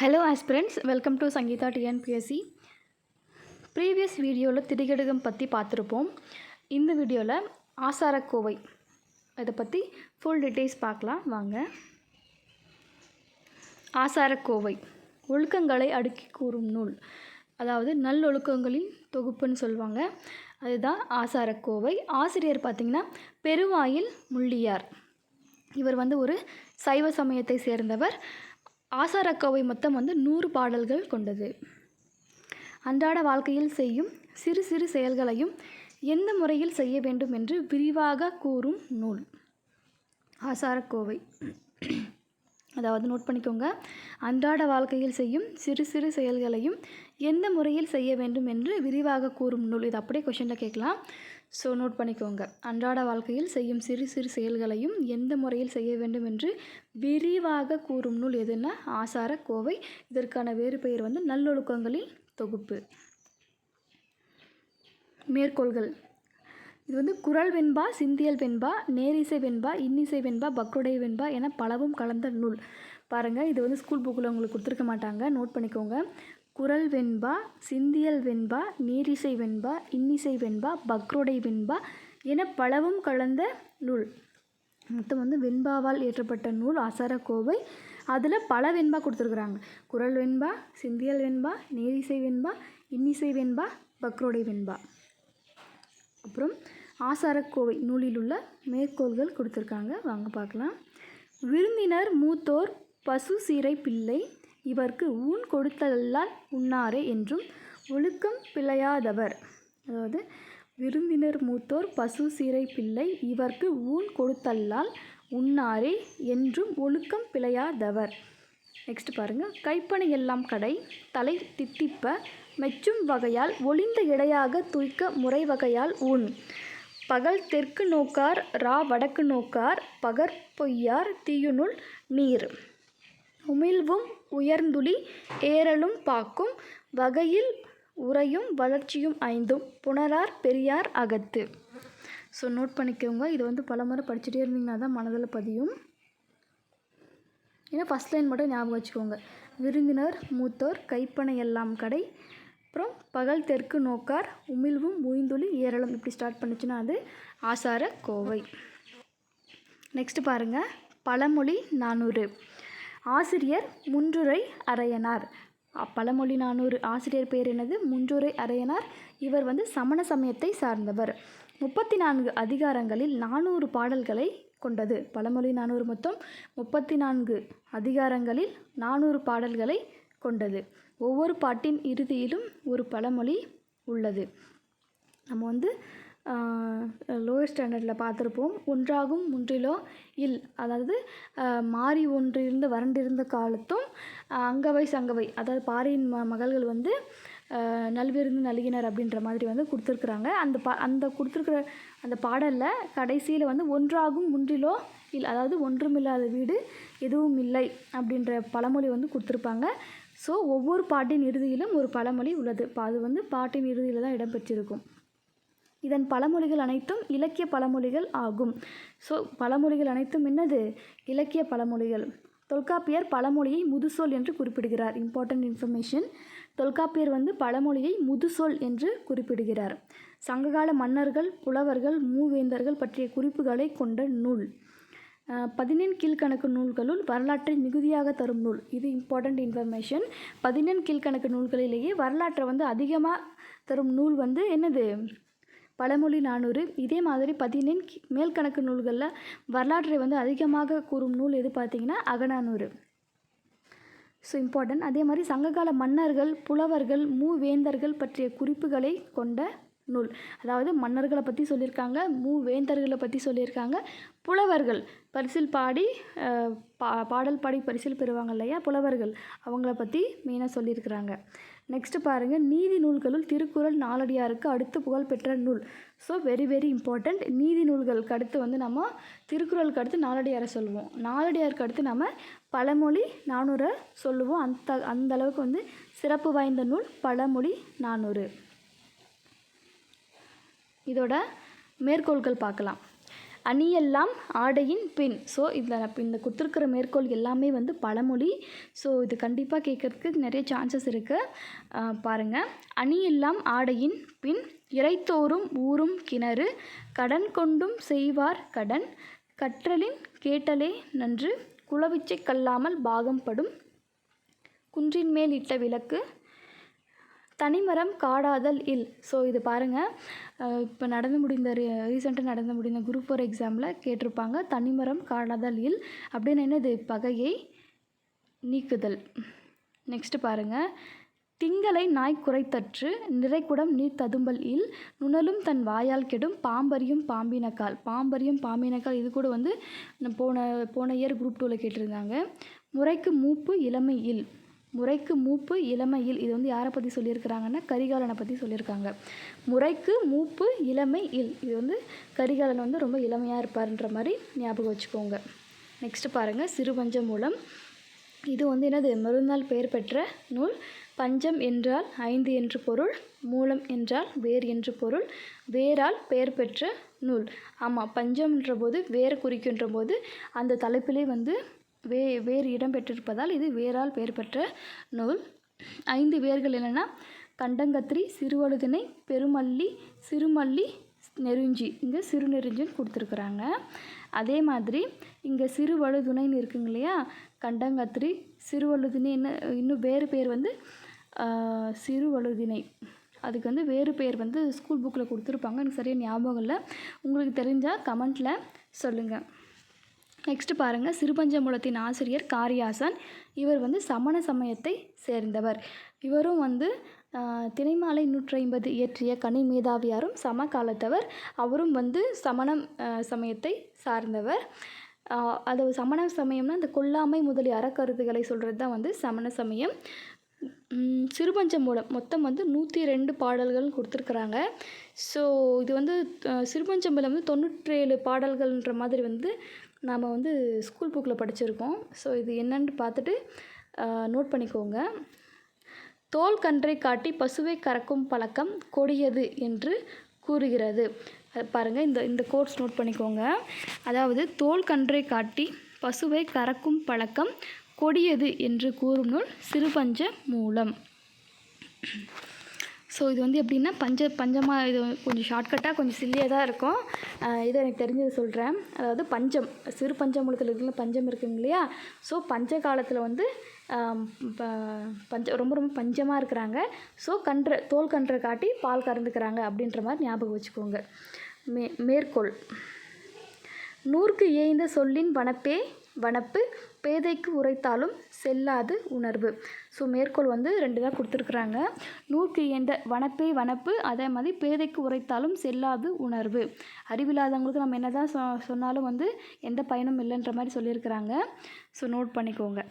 Hello aspirants welcome to Sangeetha TNPSC previous வீடியோவில் திரிகடுகம் பற்றி பார்த்துருப்போம். இந்த வீடியோவில் ஆசாரக்கோவை இதை பற்றி ஃபுல் டீட்டெயில்ஸ் பார்க்கலாம். வாங்க. ஆசாரக்கோவை ஒழுக்கங்களை அடுக்கி கூறும் நூல். அதாவது நல்லொழுக்கங்களின் தொகுப்புன்னு சொல்லுவாங்க. அதுதான் ஆசாரக்கோவை. ஆசிரியர் பார்த்திங்கன்னா பெருவாயில் முள்ளியார். இவர் வந்து ஒரு சைவ சமயத்தை சேர்ந்தவர். ஆசாரக்கோவை மொத்தம் வந்து நூறு பாடல்கள் கொண்டது. அன்றாட வாழ்க்கையில் செய்யும் சிறு சிறு செயல்களையும் எந்த முறையில் செய்ய வேண்டும் என்று விரிவாக கூறும் நூல். ஆசாரக்கோவை. அதாவது நோட் பண்ணிக்கோங்க. அன்றாட வாழ்க்கையில் செய்யும் சிறு சிறு செயல்களையும் எந்த முறையில் செய்ய வேண்டும் என்று விரிவாக கூறும் நூல். இது அப்படியே கொஷனில் கேட்கலாம். ஸோ நோட் பண்ணிக்கோங்க. அன்றாட வாழ்க்கையில் செய்யும் சிறு சிறு செயல்களையும் எந்த முறையில் செய்ய வேண்டும் என்று விரிவாக கூறும் நூல் எதுன்னா ஆசார கோவை. இதற்கான வேறு பெயர் வந்து நல்லொழுக்கங்களின் தொகுப்பு. மேற்கோள்கள். இது வந்து குரல் வெண்பா சிந்தியல் வெண்பா நேரிசை வெண்பா இன்னிசை வெண்பா பக்ருடை வெண்பா என பலவும் கலந்த நூல். பாருங்கள் இது வந்து ஸ்கூல் புக்கில் உங்களுக்கு கொடுத்துருக்க மாட்டாங்க. நோட் பண்ணிக்கோங்க. குரல் வெண்பா சிந்தியல் வெண்பா நேரிசை வெண்பா இன்னிசை வெண்பா பக்ரோடை வெண்பா என பலவும் கலந்த நூல். மொத்தம் வந்து வெண்பாவால் இயற்றப்பட்ட நூல் ஆசாரக்கோவை அதில் பல வெண்பா கொடுத்துருக்குறாங்க. குரல் வெண்பா சிந்தியல் வெண்பா நேரிசை வெண்பா இன்னிசை வெண்பா பக்ரோடை வெண்பா. அப்புறம் ஆசாரக்கோவை நூலில் உள்ள மேற்கோள்கள் கொடுத்துருக்காங்க. வாங்க பார்க்கலாம். விருந்தினர் மூத்தோர் பசு சீரை பிள்ளை இவர்க்கு ஊன் கொடுத்தல்லால் உண்ணாரே என்றும் ஒழுக்கம் பிழையாதவர். அதாவது விருந்தினர் மூத்தோர் பசு சீரை பிள்ளை இவர்க்கு ஊன் கொடுத்தல்லால் உண்ணாரே என்றும் ஒழுக்கம் பிழையாதவர். நெக்ஸ்ட் பாருங்கள் கைப்பனை எல்லாம் கடை தலை தித்திப்ப மெச்சும் வகையால் ஒளிந்த இடையாக துய்க்க முறை வகையால் ஊன். பகல் தெற்கு நோக்கார் ரா வடக்கு நோக்கார் பகற் பொய்யார் தீயுனுள் நீர். உமிழ்வும் உயர்ந்துளி ஏறலும் பாக்கும் வகையில் உரையும் வளர்ச்சியும் ஐந்தும் புணரார் பெரியார் அகத்து. ஸோ நோட் பண்ணிக்கோங்க. இது வந்து பல முறை படிச்சுட்டே இருந்தீங்கன்னா தான் மனதில் பதியும். ஏன்னா ஃபஸ்ட் லைன் மட்டும் ஞாபகம் வச்சுக்கோங்க. விருந்தினர் மூத்தோர் கைப்பனை எல்லாம் கடை. அப்புறம் பகல் தெற்கு நோக்கார் உமிழ்வும் உய்ந்துளி ஏரளம் இப்படி ஸ்டார்ட் பண்ணுச்சுன்னா அது ஆசார கோவை. நெக்ஸ்ட்டு பாருங்கள் பழமொழி நானூறு. ஆசிரியர் முன்றுரை அரையனார் பழமொழி நானூறு. ஆசிரியர் பேர் என்னது? முன்றுரை அரையனார் இவர் வந்து சமண சமயத்தை சார்ந்தவர். முப்பத்தி நான்கு அதிகாரங்களில் நானூறு பாடல்களை கொண்டது. பழமொழி நானூறு மொத்தம் முப்பத்தி நான்கு அதிகாரங்களில் நானூறு பாடல்களை கொண்டது. ஒவ்வொரு பாட்டின் இறுதியிலும் ஒரு பழமொழி உள்ளது. நம்ம வந்து லோயர் ஸ்டாண்டர்டில் பார்த்துருப்போம். ஒன்றாகும் முன்றிலோ இல். அதாவது மாறி ஒன்றிருந்து வறண்டிருந்த காலத்தும் அங்கவை சங்கவை. அதாவது பாரியின் ம மகள்கள் வந்து நல்விருந்து நல்கினர் அப்படின்ற மாதிரி வந்து கொடுத்துருக்குறாங்க. அந்த பா அந்த கொடுத்துருக்குற அந்த பாடலில் கடைசியில் வந்து ஒன்றாகும் முன்றிலோ இல். அதாவது ஒன்றுமில்லாத வீடு எதுவும் இல்லை அப்படின்ற பழமொழி வந்து கொடுத்துருப்பாங்க. ஸோ ஒவ்வொரு பாட்டின் இறுதியிலும் ஒரு பழமொழி உள்ளது. இப்போ அது வந்து பாட்டின் இறுதியில் தான் இடம்பெற்றிருக்கும் இதன் பழமொழிகள் அனைத்தும் இலக்கிய பழமொழிகள் ஆகும். ஸோ பழமொழிகள் அனைத்தும் என்னது? இலக்கிய பழமொழிகள். தொல்காப்பியர் பழமொழியை முதுசொல் என்று குறிப்பிடுகிறார். இம்பார்ட்டன்ட் இன்ஃபர்மேஷன் தொல்காப்பியர் வந்து பழமொழியை முதுசொல் என்று குறிப்பிடுகிறார். சங்ககால மன்னர்கள் புலவர்கள் மூவேந்தர்கள் பற்றிய குறிப்புகளை கொண்ட நூல். பதினெண் கீழ்கணக்கு நூல்களுள் வரலாற்றை மிகுதியாக தரும் நூல். இது இம்பார்ட்டண்ட் இன்ஃபர்மேஷன் பதினெண் கீழ்கணக்கு நூல்களிலேயே வரலாற்றை வந்து அதிகமாக தரும் நூல் வந்து என்னது? பழமொழி நானூறு. இதே மாதிரி பதினெண் மேல்கணக்கு நூல்களில் வரலாற்றை வந்து அதிகமாக கூறும் நூல் எது பார்த்திங்கன்னா அகநானூறு. ஸோ இம்பார்ட்டன்ட் அதே மாதிரி சங்ககால மன்னர்கள் புலவர்கள் மூவேந்தர்கள் பற்றிய குறிப்புகளை கொண்ட நூல். அதாவது மன்னர்களை பற்றி சொல்லியிருக்காங்க மூவேந்தர்களை பற்றி சொல்லியிருக்காங்க புலவர்கள் பரிசில் பாடி பா பாடல் பாடி பரிசில் பெறுவாங்க இல்லையா புலவர்கள். அவங்கள பற்றி மெயினாக சொல்லியிருக்கிறாங்க. நெக்ஸ்ட்டு பாருங்கள் நீதி நூல்களுள் திருக்குறள் நாலடியாருக்கு அடுத்து புகழ்பெற்ற நூல். ஸோ வெரி வெரி இம்பார்ட்டண்ட் நீதி நூல்களுக்கு அடுத்து வந்து நம்ம திருக்குறளுக்கு அடுத்து நாலடியாரை சொல்லுவோம். நாலடியாருக்கு அடுத்து நம்ம பழமொழி நானூறை சொல்லுவோம். அந்த அந்த அளவுக்கு வந்து சிறப்பு வாய்ந்த நூல் பழமொழி நானூறு. இதோட மேற்கோள்கள் பார்க்கலாம். அணியெல்லாம் ஆடையின் பின். ஸோ இதில் இந்த கொடுத்துருக்கிற மேற்கோள் எல்லாமே வந்து பழமொழி. ஸோ இது கண்டிப்பாக கேட்கறதுக்கு நிறைய சான்சஸ் இருக்குது பாருங்கள் அணியெல்லாம் ஆடையின் பின் இறைத்தோறும் ஊறும் கிணறு கடன் கொண்டும் செய்வார் கடன் கற்றலின் கேட்டலே நன்று குளவிச்சை கல்லாமல் பாகம் படும் குன்றின் மேல் இட்ட விளக்கு தனிமரம் காடாதல் இல். ஸோ இது பாருங்கள் இப்போ நடந்து முடிந்த ரீசெண்டாக நடந்து முடிந்த குரூப் ஃபோர் எக்ஸாமில் கேட்டிருப்பாங்க தனிமரம் காடாதல் இல் அப்படின்னு என்னது? பகையை நீக்குதல். நெக்ஸ்ட்டு பாருங்கள் திங்களை நாய் குறைத்தற்று நிறைக்குடம் நீர் ததும்பல் இல் நுணலும் தன் வாயால் கெடும் பாம்பரியும் பாம்பினக்கால். பாம்பரியும் பாம்பினக்கால் இது கூட வந்து போன போன இயர் குரூப் டூவில் கேட்டிருந்தாங்க. முறைக்கு மூப்பு இளமை இல். முறைக்கு மூப்பு இளமையில் இது வந்து யாரை பற்றி சொல்லியிருக்கிறாங்கன்னா கரிகாலனை பற்றி சொல்லியிருக்காங்க. முறைக்கு மூப்பு இளமை இல் இது வந்து கரிகாலன் வந்து ரொம்ப இளமையாக இருப்பார்ன்ற மாதிரி ஞாபகம் வச்சுக்கோங்க. நெக்ஸ்ட் பாருங்கள் சிறுபஞ்ச மூலம் இது வந்து என்னது? மறுநாள் பெயர் பெற்ற நூல். பஞ்சம் என்றால் ஐந்து என்று பொருள் மூலம் என்றால் வேர் என்று பொருள் வேரால் பெயர் பெற்ற நூல். ஆமாம் பஞ்சம்ன்ற போது வேர் குறிக்கின்ற போது அந்த தலைப்பிலே வந்து வே வேர் இடம்பெற்றிருப்பதால் இது வேரால் பெயர் பெற்ற நூல். ஐந்து வேர்கள் என்னென்னா கண்டங்கத்திரி சிறுவழுதினை பெருமல்லி சிறுமல்லி நெருஞ்சி. இங்கே சிறு நெருஞ்சின்னு கொடுத்துருக்குறாங்க. அதே மாதிரி இங்கே சிறுவழுதுணைன்னு இருக்குங்க இல்லையா? கண்டங்கத்திரி சிறுவழுதினை என்ன இன்னும் வேறு பேர் வந்து சிறுவழுதினை அதுக்கு வந்து வேறு பேர் வந்து ஸ்கூல் புக்கில் கொடுத்துருப்பாங்க. எனக்கு சரியாக ஞாபகம் இல்லை. உங்களுக்கு தெரிஞ்சால் கமெண்ட்டில் சொல்லுங்கள் நெக்ஸ்ட்டு பாருங்கள் சிறுபஞ்சமூலத்தின் ஆசிரியர் காரியாசன். இவர் வந்து சமண சமயத்தை சேர்ந்தவர். இவரும் வந்து தினைமாலை நூற்றி ஐம்பது இயற்றிய கனி மேதாவியாரும் சமகாலத்தவர். அவரும் வந்து சமணம் சமயத்தை சார்ந்தவர். அது சமண சமயம்னா இந்த கொல்லாமை முதலிய அறக்கருத்துக்களை சொல்கிறது தான் வந்து சமண சமயம். சிறுபஞ்ச மூலம் மொத்தம் வந்து நூற்றி ரெண்டு பாடல்கள் கொடுத்துருக்குறாங்க. ஸோ இது வந்து சிறுபஞ்சமூலம் வந்து தொண்ணூற்றேழு பாடல்கள்ன்ற மாதிரி வந்து நாம் வந்து ஸ்கூல் புக்கில் படிச்சிருக்கோம். ஸோ இது என்னன்னு பார்த்துட்டு நோட் பண்ணிக்கோங்க. தோல் கன்றை காட்டி பசுவை கறக்கும் பழக்கம் கொடியது என்று கூறுகிறது. பாருங்கள் இந்த இந்த கோர்ஸ் நோட் பண்ணிக்கோங்க. அதாவது தோல் கன்றை காட்டி பசுவை கறக்கும் பழக்கம் கொடியது என்று கூறும் நூல் சிறுபஞ்ச மூலம் ஸோ இது வந்து எப்படின்னா பஞ்ச பஞ்சமாக இது கொஞ்சம் ஷார்ட்கட்டாக கொஞ்சம் சில்லியாக தான் இருக்கும். இது எனக்கு தெரிஞ்சது சொல்கிறேன் அதாவது பஞ்சம் சிறு பஞ்சமூலத்தில் இருக்குல்ல பஞ்சம் இருக்குங்க இல்லையா? ஸோ பஞ்ச காலத்தில் வந்து பஞ்ச ரொம்ப ரொம்ப பஞ்சமாக இருக்கிறாங்க. ஸோ கன்ற தோல் கன்றை காட்டி பால் கறந்துக்கிறாங்க அப்படின்ற மாதிரி ஞாபகம் வச்சுக்கோங்க. மே மேற்கோள். நூறுக்கு ஏய்ந்த சொல்லின் வனப்பே வனப்பு பேதைக்கு உரைத்தாலும் செல்லாது உணர்வு. ஸோ மேற்கோள் வந்து ரெண்டு தான் கொடுத்துருக்குறாங்க. நூற்று எந்த வனப்பே வனப்பு அதே மாதிரி பேதைக்கு உரைத்தாலும் செல்லாது உணர்வு. அறிவில்லாதவங்களுக்கு நம்ம என்ன தான் சொ சொன்னாலும் வந்து எந்த பயனும் இல்லைன்ற மாதிரி சொல்லியிருக்கிறாங்க. ஸோ நோட் பண்ணிக்கோங்க.